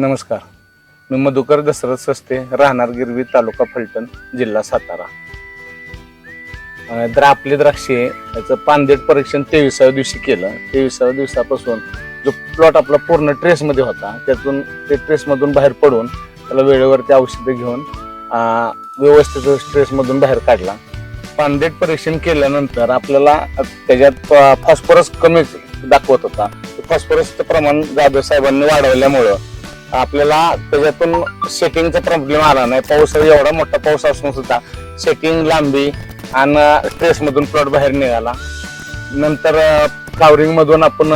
नमस्कार. मी मधुकर दशरथ सस्ते राहणार गिरवी तालुका फलटण जिल्हा सातारा. द्रापले तर आपले द्राक्षे याचं पानदेट परीक्षण तेविसाव्या दिवशी केलं तेविसाव्या दिवसापासून जो प्लॉट आपला पूर्ण ट्रेसमध्ये होता त्यातून ते ट्रेसमधून बाहेर पडून त्याला वेळेवरती औषधं घेऊन व्यवस्थित स्ट्रेसमधून बाहेर काढला. पानदेट परीक्षण केल्यानंतर आपल्याला त्याच्यात फॉस्फरस कमी दाखवत होता. फॉस्फरसचं प्रमाण जाधव साहेबांनी वाढवल्यामुळं आपल्याला त्याच्यातून सेटिंगचा प्रॉब्लेम आला नाही. पाऊस एवढा मोठा पाऊस असून सुद्धा सेटिंग लांबी आणि ट्रेसमधून प्लॉट बाहेर निघाला. नंतर फ्लावरिंग मधून आपण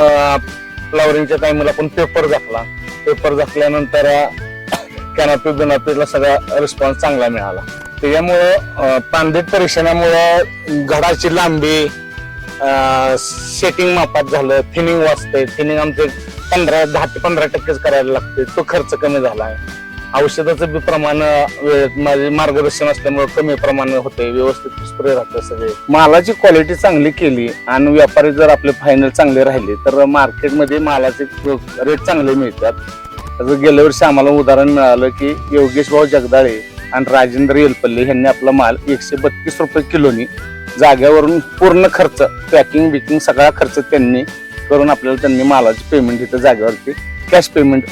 फ्लावरिंगच्या टाइमला आपण पेपर झाकला. पेपर झाकल्यानंतर कॅनॉपी बिनॉपीला सगळा रिस्पॉन्स चांगला मिळाला. त्याच्यामुळं पानदेट परीक्षणामुळं घडाची लांबी सेटिंग मापात झालं. थिनिंग वाचते थिनिंग आमचे पंधरा दहा ते पंधरा टक्केच करायला लागते. तो खर्च कमी झाला. आहे औषधाचं बी प्रमाण वेळेत माझे म्हणजे मार्गदर्शन असल्यामुळे कमी प्रमाण होते व्यवस्थित स्प्रे राहते सगळे. मालाची क्वालिटी चांगली केली आणि व्यापारी जर आपले फायनल चांगले राहिले तर मार्केटमध्ये मालाचे रेट चांगले मिळतात. गेल्या वर्षी आम्हाला उदाहरण मिळालं की योगेश भाऊ जगदाळे आणि राजेंद्र येलपल्ले यांनी आपला माल एकशे बत्तीस रुपये किलोनी जाग्यावरून पूर्ण खर्च पॅकिंग बिकिंग सगळा खर्च त्यांनी करून आपल्याला त्यांनी मालाची पेमेंट इथं जागेवरती कॅश पेमेंट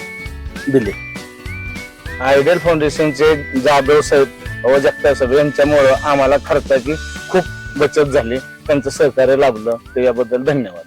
दिले. आयडियल फाउंडेशनचे जाधव साहेब व जगताप साहेब यांच्यामुळं आम्हाला खर्चाची खूप बचत झाली. त्यांचं सहकार्य लाभलं. तर याबद्दल धन्यवाद.